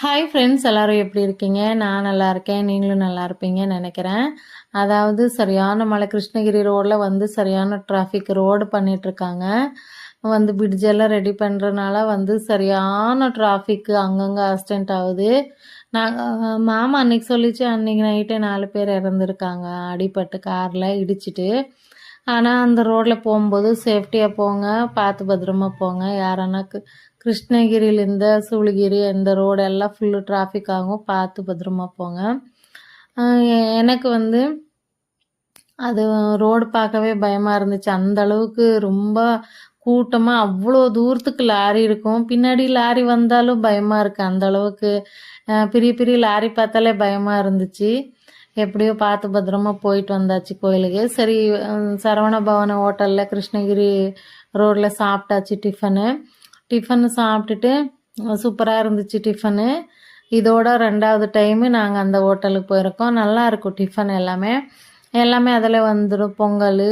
Hi friends எல்லோரும் எப்படி இருக்கீங்க? நான் நல்லா இருக்கேன். நீங்களும் நல்லா இருப்பீங்கன்னு நினைக்கிறேன். அதாவது சரியான மலை கிருஷ்ணகிரி ரோடில் வந்து சரியான டிராஃபிக் ரோடு பண்ணிகிட்ருக்காங்க வந்து பிரிட்ஜெல்லாம் ரெடி பண்ணுறதுனால வந்து சரியான டிராஃபிக்கு அங்கங்கே ஆக்சிடென்ட் ஆகுது. நாங்கள் மாமா அன்றைக்கி சொல்லிச்சு அன்றைக்கி நைட்டே நாலு பேர் இறந்துருக்காங்க. அடிப்பட்டு காரில் இடிச்சிட்டு. ஆனால் அந்த ரோட்டில் போகும்போது சேஃப்டியாக போங்க பார்த்து பத்திரமா போங்க. யாரானா கிருஷ்ணகிரியிலேருந்து சூளகிரி இந்த ரோடு எல்லாம் ஃபுல்லு டிராஃபிக் ஆகும். பார்த்து பத்திரமா போங்க. எனக்கு வந்து அது ரோடு பார்க்கவே பயமாக இருந்துச்சு. அந்த அளவுக்கு ரொம்ப கூட்டமாக அவ்வளோ தூரத்துக்கு லாரி இருக்கும். பின்னாடி லாரி வந்தாலும் பயமாக இருக்குது அந்த அளவுக்கு பெரிய பெரிய லாரி பார்த்தாலே பயமாக இருந்துச்சு. எப்படியோ பார்த்து பத்திரமா போயிட்டு வந்தாச்சு கோயிலுக்கு. சரி சரவண பவன ஹோட்டலில் கிருஷ்ணகிரி ரோட்டில் சாப்பிட்டாச்சு டிஃபனு. டிஃபன் சாப்பிட்டுட்டு சூப்பராக இருந்துச்சு டிஃபனு. இதோட ரெண்டாவது டைமு நாங்கள் அந்த ஹோட்டலுக்கு போயிருக்கோம். நல்லா இருக்கும் டிஃபன் எல்லாமே. எல்லாமே அதில் வந்துடும் பொங்கல்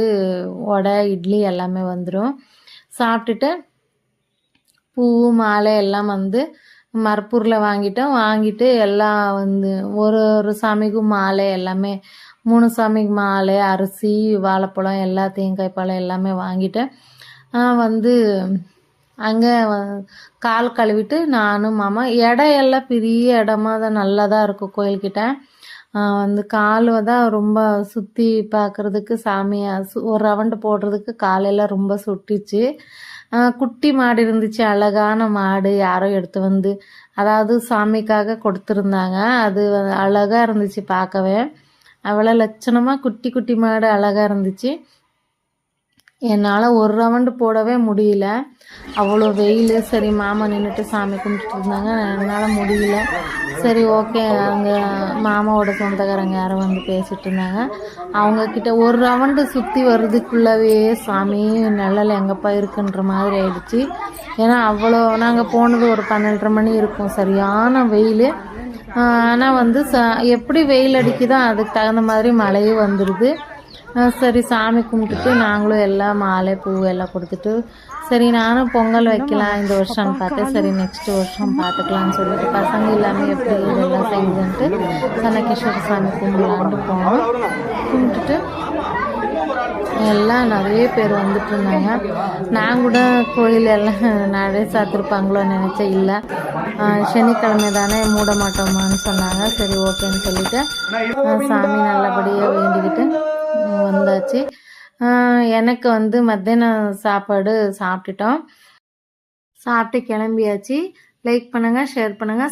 வடை இட்லி எல்லாமே வந்துடும் சாப்பிட்டுட்டு பூ மாலை எல்லாம் வந்து மரப்பூரில் வாங்கிட்டோம். வாங்கிட்டு எல்லாம் வந்து ஒரு ஒரு சாமிக்கும் மாலை எல்லாமே மூணு சாமிக்கு மாலை அரிசி வாழைப்பழம் எல்லா தேங்காய் பழம் எல்லாமே வாங்கிட்டேன் வந்து அங்கே கால் கழுவிட்டு நானும் மாமா இடம் எல்லாம் பெரிய இடமா தான் நல்லா தான் இருக்கும் கோயில்கிட்ட. வந்து கால் தான் ரொம்ப சுற்றி பார்க்குறதுக்கு சாமியை ஒரு ரவுண்டு போடுறதுக்கு காலையில் ரொம்ப சுட்டிச்சு குட்டி மாடு இருந்துச்சு அழகான மாடு யாரோ எடுத்து வந்து அதாவது சாமிக்காக கொடுத்துருந்தாங்க. அது அழகாக இருந்துச்சு பார்க்கவே. அவ்வளோ லட்சணமாக குட்டி குட்டி மாடு அழகாக இருந்துச்சு. என்னால் ஒரு ரவுண்டு போடவே முடியல. அவ்வளோ வெயில். சரி மாமா நின்றுட்டு சாமி கும்பிட்டு இருந்தாங்க. என்னால் முடியல. சரி ஓகே அங்கே மாமாவோட சொந்தக்காரங்க யாரும் வந்து பேசிகிட்டு இருந்தாங்க. அவங்கக்கிட்ட ஒரு ரவுண்டு சுற்றி வர்றதுக்குள்ளவே சாமி நிழல் எங்கப்பா இருக்குன்ற மாதிரி ஆயிடுச்சு. ஏன்னா அவ்வளோ நாங்கள் போனது ஒரு பன்னெண்டரை மணி இருக்கும். சரியான வெயில். ஆனால் வந்து ச எப்படி வெயில் அடிக்குதோ அதுக்கு தகுந்த மாதிரி மழையும் வந்துடுது சரி சாமி கும்பிட்டுட்டு நாங்களும் எல்லாம் மாலை பூ எல்லாம் கொடுத்துட்டு சரி நானும் பொங்கல் வைக்கலாம் இந்த வருஷம்னு பார்த்தேன் சரி நெக்ஸ்ட் வருஷம் பார்த்துக்கலாம்னு சொல்லிட்டு பசங்க இல்லாமல் எப்படி இதெல்லாம் செய்யுதுன்ட்டு சனகேஸ்வர சாமி கும்பிடலான்ட்டு போனோம். கும்பிட்டுட்டு எல்லாம் நிறைய பேர் வந்துட்டு இருந்தாங்க. நான் கூட கோயில் எல்லாம் நிறைய சாத்திருப்பாங்களோ நினச்சேன் இல்லை. சனிக்கிழமை தானே மூட மாட்டோமான்னு சொன்னாங்க. சரி ஓகேன்னு சொல்லிட்டு சாமி நல்லபடியாக வேண்டிக்கிட்டு வந்தாச்சு. எனக்கு வந்து மத்தியானம் சாப்பாடு சாப்பிட்டுட்டோம். சாப்பிட்டு கிளம்பியாச்சு. லைக் பண்ணுங்கள் ஷேர் பண்ணுங்கள்